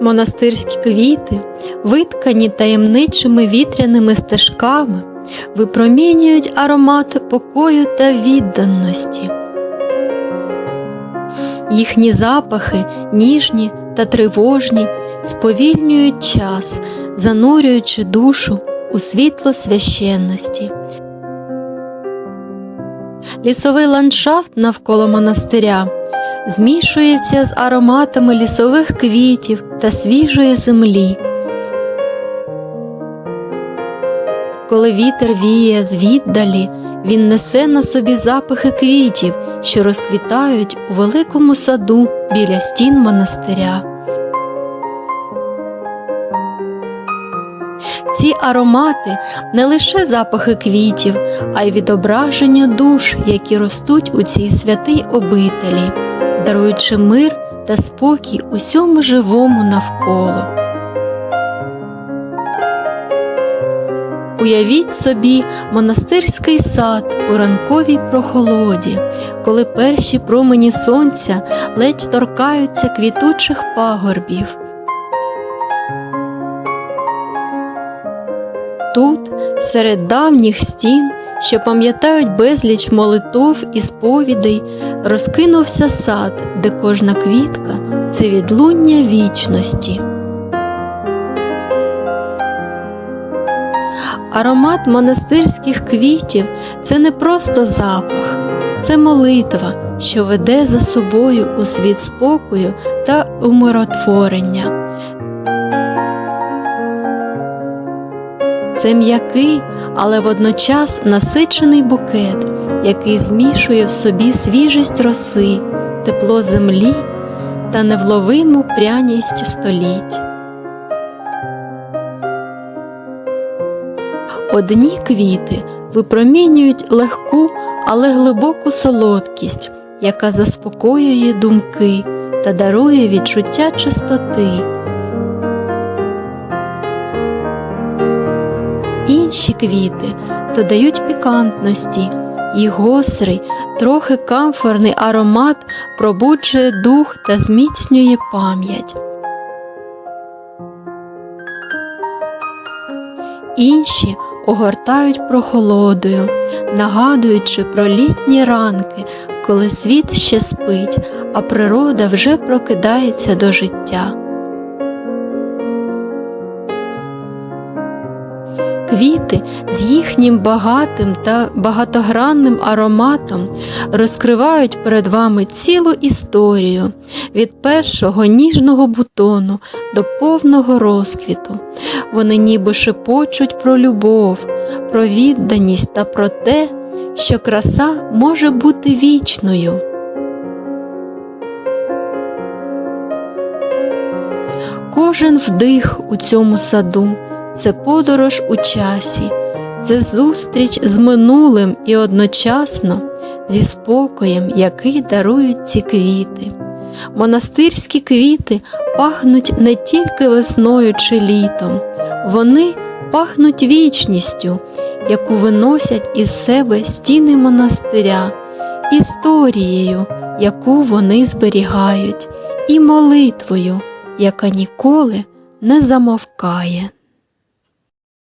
Монастирські квіти, виткані таємничими вітряними стежками, випромінюють аромат покою та відданості. Їхні запахи, ніжні та тривожні, сповільнюють час, занурюючи душу у світло священності. Лісовий ландшафт навколо монастиря змішується з ароматами лісових квітів та свіжої землі. Коли вітер віє звіддалі, він несе на собі запахи квітів, що розквітають у великому саду біля стін монастиря. Ці аромати не лише запахи квітів, а й відображення душ, які ростуть у цій святій обителі, даруючи мир та спокій усьому живому навколо. Уявіть собі монастирський сад у ранковій прохолоді, коли перші промені сонця ледь торкаються квітучих пагорбів. Тут, серед давніх стін, що пам'ятають безліч молитов і сповідей, розкинувся сад, де кожна квітка це відлуння вічності. Аромат монастирських квітів це не просто запах, це молитва, що веде за собою у світ спокою та умиротворення. Це м'який, але водночас насичений букет, який змішує в собі свіжість роси, тепло землі та невловиму пряність століть. Одні квіти випромінюють легку, але глибоку солодкість, яка заспокоює думки та дарує відчуття чистоти. Інші квіти додають пікантності, і гострий, трохи камфорний аромат пробуджує дух та зміцнює пам'ять. Інші огортають прохолодою, нагадуючи про літні ранки, коли світ ще спить, а природа вже прокидається до життя. Квіти з їхнім багатим та багатогранним ароматом розкривають перед вами цілу історію від першого ніжного бутону до повного розквіту. Вони ніби шепочуть про любов, про відданість та про те, що краса може бути вічною. Кожен вдих у цьому саду це подорож у часі, це зустріч з минулим і одночасно зі спокоєм, який дарують ці квіти. Монастирські квіти пахнуть не тільки весною чи літом, вони пахнуть вічністю, яку виносять із себе стіни монастиря, історією, яку вони зберігають, і молитвою, яка ніколи не замовкає.